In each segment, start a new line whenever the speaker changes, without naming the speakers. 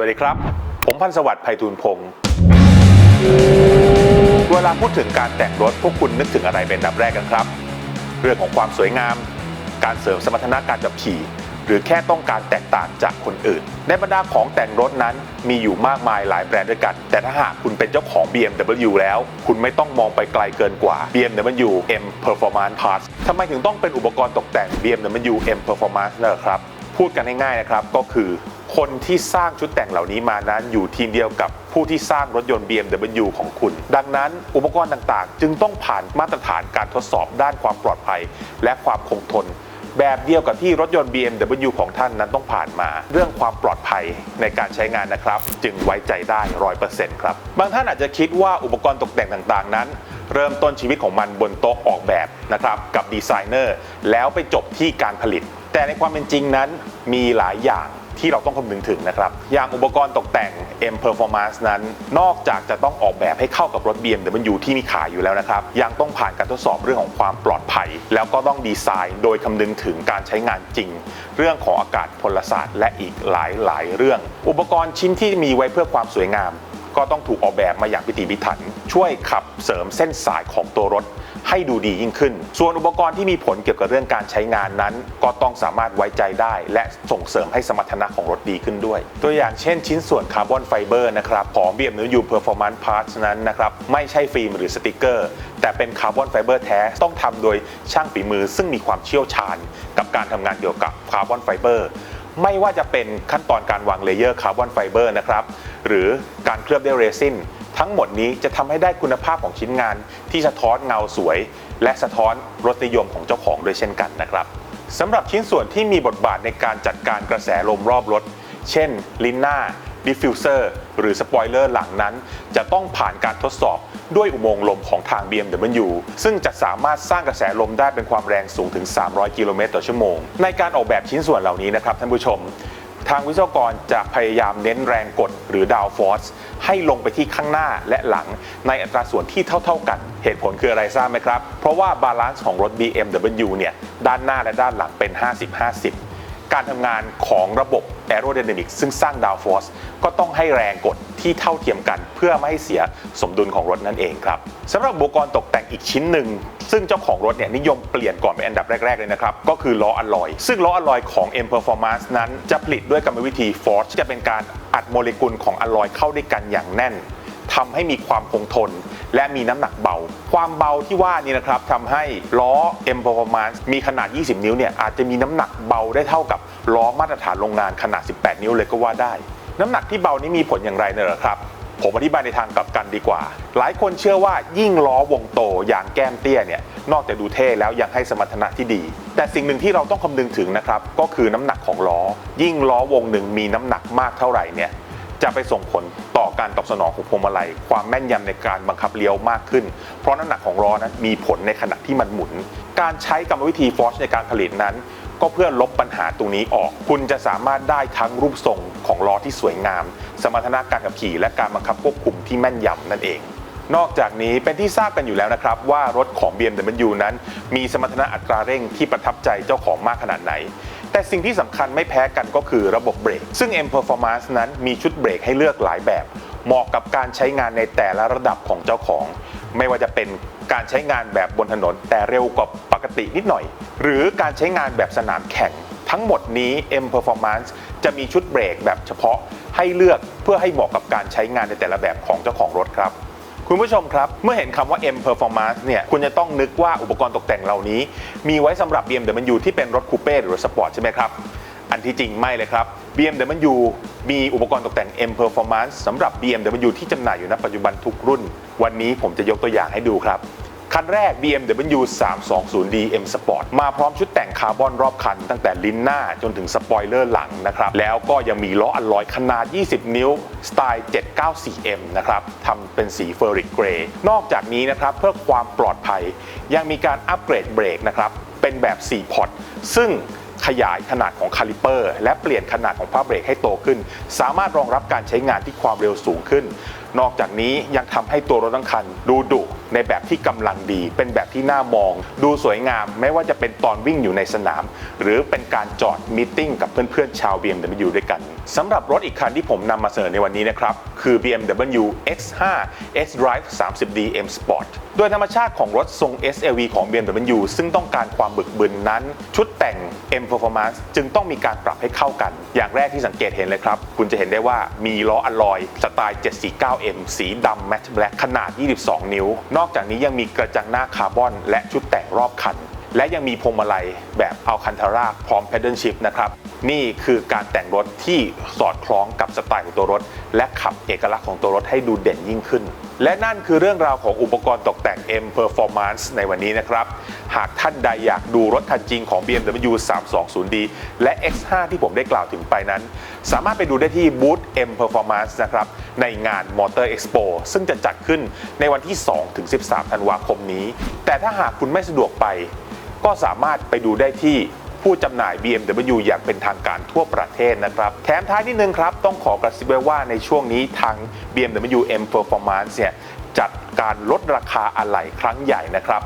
วัสดีครับ ผมพันสวัสดิ์ไพฑูรย์พงศ์เวลาพูดถึงการแต่งรถพวกคุณนึกถึงอะไรเป็นอันดับแรกกันครับ เรื่องของความสวยงาม การเสริมสมรรถนะการขับขี่ หรือแค่ต้องการแตกต่างจากคนอื่น ในบรรดาของแต่งรถนั้นมีอยู่มากมายหลายแบรนด์ด้วยกัน แต่ถ้าหากคุณเป็นเจ้าของ BMW แล้ว คุณไม่ต้องมองไปไกลเกินกว่า BMW M Performance Parts ทำไมถึงต้องเป็นอุปกรณ์ตกแต่ง BMW M Performance นะครับ พูดกันง่ายๆนะครับก็คือคนที่สร้างชุดแต่งเหล่านี้มานั้นอยู่ทีมเดียวกับผู้ที่สร้างรถยนต์ BMW ของคุณ ดังนั้นอุปกรณ์ต่างๆ จึงต้องผ่านมาตรฐานการทดสอบด้านความปลอดภัย และความคงทน แบบเดียวกับที่รถยนต์ BMW ของท่านนั้นต้องผ่านมา เรื่องความปลอดภัยในการใช้งานนะครับ จึงไว้ใจได้ร้อยเปอร์เซ็นต์ครับบางท่านอาจจะคิดว่าอุปกรณ์ตกแต่งต่างๆ นั้นเริ่มต้นชีวิตของมันบนโต๊ะออกแบบนะครับกับดีไซเนอร์แล้วไปจบที่การผลิต แต่ในความเป็นจริงนั้นมีหลายอย่างที่เราต้องคำนึงถึงนะครับ อย่างอุปกรณ์ตกแต่ง M Performance นั้น นอกจากจะต้องออกแบบให้เข้ากับรถ BMW ที่มีขายอยู่แล้วนะครับ ยังต้องผ่านการทดสอบเรื่องของความปลอดภัย แล้วก็ต้องดีไซน์ โดยคำนึงถึงการใช้งานจริง เรื่องของอากาศพลศาสตร์ และอีกหลายหลายเรื่อง อุปกรณ์ชิ้นที่มีไว้เพื่อความสวยงาม ก็ต้องถูกออกแบบมาอย่างพิถีพิถัน ช่วยขับเสริมเส้นสายของตัวรถ ให้ดูดียิ่งขึ้น ส่วนอุปกรณ์ที่มีผลเกี่ยวกับเรื่องการใช้งานนั้น ก็ต้องสามารถไว้ใจได้ และส่งเสริมให้สมรรถนะของรถดีขึ้นด้วย ตัวอย่างเช่น ชิ้นส่วนคาร์บอนไฟเบอร์นะครับของ BMW Performance Parts นั้นนะครับไม่ใช่ฟิล์มหรือสติกเกอร์ แต่เป็นคาร์บอนไฟเบอร์แท้ต้องทำโดยช่างฝีมือ ซึ่งมีความเชี่ยวชาญ กับการทำงานเกี่ยวกับคาร์บอนไฟเบอร์ไม่ว่าจะเป็นขั้นตอนการวางเลเยอร์คาร์บอนไฟเบอร์นะครับหรือการเคลือบด้วยเรซิน ทั้งหมดนี้จะทำให้ได้คุณภาพของชิ้นงาน ที่สะท้อนเงาสวย และสะท้อนรสนิยมของเจ้าของด้วยเช่นกันนะครับสำหรับชิ้นส่วนที่มีบทบาทในการจัดการกระแสลมรอบรถ เช่น ลิ้นหน่าดิฟฟิวเซอร์หรือสปอยเลอร์หลังนั้น จะต้องผ่านการทดสอบด้วยอุโมงค์ลมของทาง BMW ซึ่งจะสามารถสร้างกระแสลมได้เป็นความแรงสูงถึง 300 กิโลเมตรต่อชั่วโมง ในการออกแบบชิ้นส่วนเหล่านี้นะครับท่านผู้ชม ทางวิศวกรจะพยายามเน้นแรงกดหรือดาวฟอร์สให้ลงไปที่ข้างหน้าและหลัง ในอัตราส่วนที่เท่า ๆ กันเหตุผลคืออะไรทราบไหมครับ เพราะว่าบาลานซ์ของรถ BMW เนี่ยด้านหน้าและด้านหลังเป็น 50-50 การทำงานของระบบ Aerodynamics ซึ่งสร้างดาวฟอร์สก็ต้องให้แรงกดที่เท่าเทียมกันเพื่อไม่ให้เสียสมดุลของรถนั่นเองครับสำหรับอุปกรณ์ตกแต่งอีกชิ้นหนึ่ง ซึ่งเจ้าของรถเนี่ยนิยมเปลี่ยนก่อนเป็นอันดับแรก ๆ เลยนะครับ ก็คือล้ออะลอย ซึ่งล้ออะลอยของ M Performance นั้นจะผลิตด้วยกรรมวิธี Forge จะเป็นการอัดโมเลกุลของอะลอยเข้าด้วยกันอย่างแน่น ทำให้มีความคงทน และมีน้ำหนักเบา ความเบาที่ว่านี่นะครับทำให้ล้อ M Performance มีขนาด 20 นิ้วเนี่ยอาจจะมีน้ำหนักเบาได้เท่ากับล้อมาตรฐานโรงงานขนาด 18 นิ้วเลยก็ว่าได้ น้ำหนักที่เบานี้มีผลอย่างไรเนี่ยเหรอครับผมอธิบายในทางกลับกันดีกว่า หลายคนเชื่อว่ายิ่งล้อวงโตอย่างแก้มเตี้ยเนี่ย นอกจากดูเท่แล้วยังให้สมรรถนะที่ดี แต่สิ่งหนึ่งที่เราต้องคำนึงถึงนะครับ ก็คือน้ำหนักของล้อ ยิ่งล้อวงหนึ่งมีน้ำหนักมากเท่าไหร่เนี่ย จะไปส่งผลต่อ การตอบสนองของพวงมาลัย ความแม่นยำในการบังคับเลี้ยวมากขึ้น เพราะน้ำหนักของล้อนั้นมีผลในขณะที่มันหมุน การใช้กรรมวิธีฟอร์ชในการผลิตนั้น ก็เพื่อลบปัญหาตรงนี้ออก คุณจะสามารถได้ทั้งรูปทรงของล้อที่สวยงาม สมรรถนะการขับขี่ และการบังคับควบคุมที่แม่นยำนั่นเองนอกจากนี้เป็นที่ทราบกันอยู่แล้วนะครับ ว่ารถของ BMW นั้น มีสมรรถนะอัตราเร่งที่ประทับใจเจ้าของมากขนาดไหน แต่สิ่งที่สำคัญไม่แพ้กันก็คือระบบเบรก ซึ่ง M Performance นั้นมีชุดเบรกให้เลือกหลายแบบ เหมาะกับการใช้งานในแต่ละระดับของเจ้าของ ไม่ว่าจะเป็นการใช้งานแบบบนถนน แต่เร็วกว่าปกตินิดหน่อย หรือการใช้งานแบบสนามแข่ง ทั้งหมดนี้ M Performance จะมีชุดเบรกแบบเฉพาะให้เลือกเพื่อให้เหมาะกับการใช้งานในแต่ละแบบของเจ้าของรถครับคุณผู้ชมครับ เมื่อเห็นคำว่า M Performance เนี่ยคุณจะต้องนึกว่าอุปกรณ์ตกแต่งเหล่านี้ มีไว้สำหรับ BMW ที่เป็นรถคูเป้หรือรถสปอร์ตใช่ไหมครับ อันที่จริงไม่เลยครับ BMW มีอุปกรณ์ตกแต่ง M Performance สำหรับ BMW ที่จำหน่ายอยู่ณปัจจุบันทุกรุ่น วันนี้ผมจะยกตัวอย่างให้ดูครับคันแรก BMW 320D M Sport มาพร้อมชุดแต่งคาร์บอนรอบคัน ตั้งแต่ลิ้นหน้าจนถึงสปอยเลอร์หลังนะครับ แล้วก็ยังมีล้ออัลลอยขนาด 20 นิ้ว สไตล์ 794M นะครับทำเป็นสีเฟอร์ริกเกรย์นอกจากนี้นะครับ เพื่อความปลอดภัย ยังมีการอัปเกรดเบรกนะครับ เป็นแบบ 4 พอร์ตซึ่ง ขยายขนาดของคาลิเปอร์ และเปลี่ยนขนาดของผ้าเบรกให้โตขึ้น สามารถรองรับการใช้งานที่ความเร็วสูงขึ้น นอกจากนี้ยังทำให้ตัวรถทั้งคันดูดุ ในแบบที่กำลังดี เป็นแบบที่น่ามอง ดูสวยงาม ไม่ว่าจะเป็นตอนวิ่งอยู่ในสนาม หรือเป็นการจอดมีตติ้งกับเพื่อนๆชาว BMW ด้วยกันสำหรับรถอีกคันที่ผมนำมาเสนอในวันนี้นะครับ คือ BMW X5 S-Drive 30D M Sport โดยธรรมชาติของรถทรง SLV ของ BMW ซึ่งต้องการความบึกบึนนั้น ชุดแต่ง M Performance จึงต้องมีการปรับให้เข้ากัน อย่างแรกที่สังเกตเห็นเลยครับ คุณจะเห็นได้ว่ามีล้ออะลอยสไตล์ 749M สีดำ Matte Black ขนาด 22 นิ้วนอกจากนี้ยังมีกระจังหน้าคาร์บอน และชุดแต่งรอบคัน และยังมีพวงมาลัยแบบอัลคันทาราพร้อมแพดเดิลชิฟนะครับ นี่คือการแต่งรถที่สอดคล้องกับสไตล์ของตัวรถ และขับเอกลักษณ์ของตัวรถให้ดูเด่นยิ่งขึ้น และนั่นคือเรื่องราวของอุปกรณ์ตกแต่ง M Performance ในวันนี้นะครับ หากท่านใดอยากดูรถคันจริงของ BMW 320D และ X5 ที่ผมได้กล่าวถึงไปนั้น สามารถไปดูได้ที่บูธ M Performance นะครับ ในงาน Motor Expo ซึ่งจะจัดขึ้นในวันที่ 2-13 ธันวาคมนี้ แต่ถ้าหากคุณไม่สะดวกไป ก็สามารถไปดูได้ที่ ผู้จำหน่าย BMW อย่างเป็นทางการทั่วประเทศนะครับ แถมท้ายนิดนึงครับ ต้องขอกระซิบไว้ว่าในช่วงนี้ทาง BMW M Performance เนี่ยจัดการลดราคาอะไหล่ครั้งใหญ่นะครับ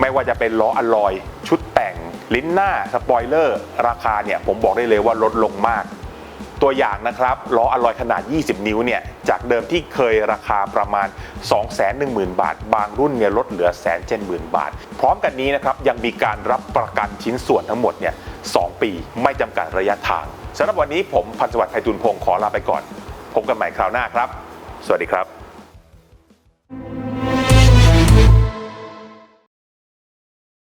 ไม่ว่าจะเป็นล้ออะลอย ชุดแต่ง ลิ้นหน้า สปอยเลอร์ ราคาเนี่ยผมบอกได้เลยว่าลดลงมาก ตัวอย่างนะครับล้ออลลอยขนาด 20 นิ้วเนี่ยจากเดิมที่เคยราคาประมาณ 210,000 บาท บางรุ่นเนี่ยลดเหลือแสนเจนหมื่นบาท พร้อมกันนี้นะครับยังมีการรับประกันชิ้นส่วนทั้งหมดเนี่ย2ปีไม่จำกัดระยะทางสำหรับวันนี้ผมพันสวัสดิ์ไพฑุลพงศ์ขอลาไปก่อนพบกันใหม่คราวหน้าครับ สวัสดีครับ